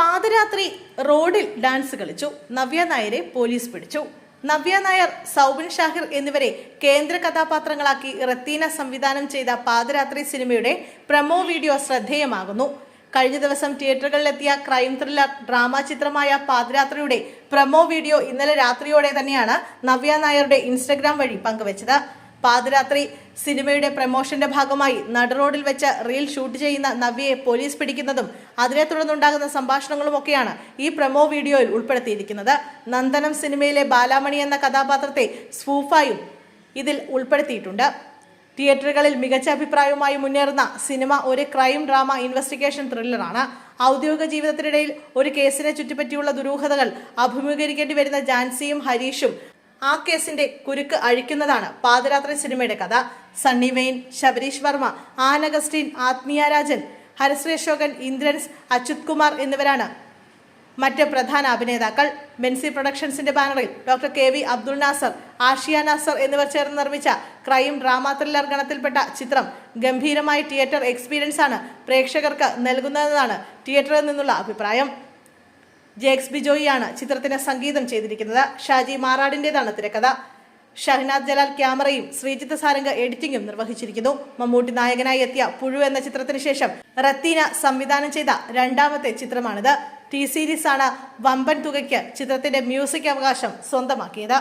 പാതിരാത്രി റോഡിൽ ഡാൻസ് കളിച്ചു. നവ്യ നായരെ പോലീസ് പിടിച്ചു. നവ്യ നായർ സൗബിൻ ഷാഹിർ എന്നിവരെ കേന്ദ്ര കഥാപാത്രങ്ങളാക്കി റത്തീന സംവിധാനം ചെയ്ത പാതിരാത്രി സിനിമയുടെ പ്രമോ വീഡിയോ ശ്രദ്ധേയമാകുന്നു. കഴിഞ്ഞ ദിവസം തിയേറ്ററുകളിലെത്തിയ ക്രൈം ത്രില്ലർ ഡ്രാമ ചിത്രമായ പാതിരാത്രിയുടെ പ്രമോ വീഡിയോ ഇന്നലെ രാത്രിയോടെ തന്നെയാണ് നവ്യ നായരുടെ ഇൻസ്റ്റഗ്രാം വഴി പങ്കുവച്ചത്. പാതിരാത്രി സിനിമയുടെ പ്രമോഷന്റെ ഭാഗമായി നടുറോഡിൽ വെച്ച് റീൽ ഷൂട്ട് ചെയ്യുന്ന നവ്യയെ പോലീസ് പിടിക്കുന്നതും അതിനെ തുടർന്നുണ്ടാകുന്ന സംഭാഷണങ്ങളും ഒക്കെയാണ് ഈ പ്രമോ വീഡിയോയിൽ ഉൾപ്പെടുത്തിയിരിക്കുന്നത്. നന്ദനം സിനിമയിലെ ബാലാമണി എന്ന കഥാപാത്രത്തെ സ്ഫൂഫായും ഇതിൽ ഉൾപ്പെടുത്തിയിട്ടുണ്ട്. തിയേറ്ററുകളിൽ മികച്ച അഭിപ്രായവുമായി മുന്നേറുന്ന സിനിമ ഒരു ക്രൈം ഡ്രാമ ഇൻവെസ്റ്റിഗേഷൻ ത്രില്ലറാണ്. ഔദ്യോഗിക ജീവിതത്തിനിടയിൽ ഒരു കേസിനെ ചുറ്റിപ്പറ്റിയുള്ള ദുരൂഹതകൾ അഭിമുഖീകരിക്കേണ്ടി വരുന്ന ജാൻസിയും ഹരീഷും ആ കേസിന്റെ കുരുക്ക് അഴിക്കുന്നതാണ് പാതിരാത്രി സിനിമയുടെ കഥ. സണ്ണി വെയിൻ ശബരീഷ് വർമ്മ ആൻ അഗസ്റ്റിൻ ആത്മീയ രാജൻ ഹരശ്രീ അശോകൻ ഇന്ദ്രൻസ് അച്യുത് കുമാർ എന്നിവരാണ്. മറ്റ് പ്രധാന അഭിനേതാക്കൾ ബെൻസി പ്രൊഡക്ഷൻസിന്റെ ബാനറിൽ doctor K V Abdul Nasser Ashiya Nasser എന്നിവർ ചേർന്ന് നിർമ്മിച്ച ക്രൈം ഡ്രാമ ത്രില്ലർ ഗണത്തിൽപ്പെട്ട ചിത്രം ഗംഭീരമായ തിയേറ്റർ എക്സ്പീരിയൻസ് ആണ് പ്രേക്ഷകർക്ക് നൽകുന്നതെന്നാണ് തിയേറ്ററിൽ നിന്നുള്ള അഭിപ്രായം. ജേക്സ് ബിജോയിയാണ് ചിത്രത്തിന് സംഗീതം ചെയ്തിരിക്കുന്നത്. ഷാജി മാറാടിന്റെതാണ് തിരക്കഥ. ഷഹനാദ് ജലാൽ ക്യാമറയും ശ്രീജിത്ത് സാരംഗ് എഡിറ്റിംഗും നിർവഹിച്ചിരിക്കുന്നു. മമ്മൂട്ടി നായകനായി എത്തിയ പുഴു എന്ന ചിത്രത്തിന് ശേഷം റത്തീന സംവിധാനം ചെയ്ത രണ്ടാമത്തെ ചിത്രമാണിത്. ടി സീരീസാണ് വമ്പൻ തുകയ്ക്ക് ചിത്രത്തിന്റെ മ്യൂസിക് അവകാശം സ്വന്തമാക്കിയത്.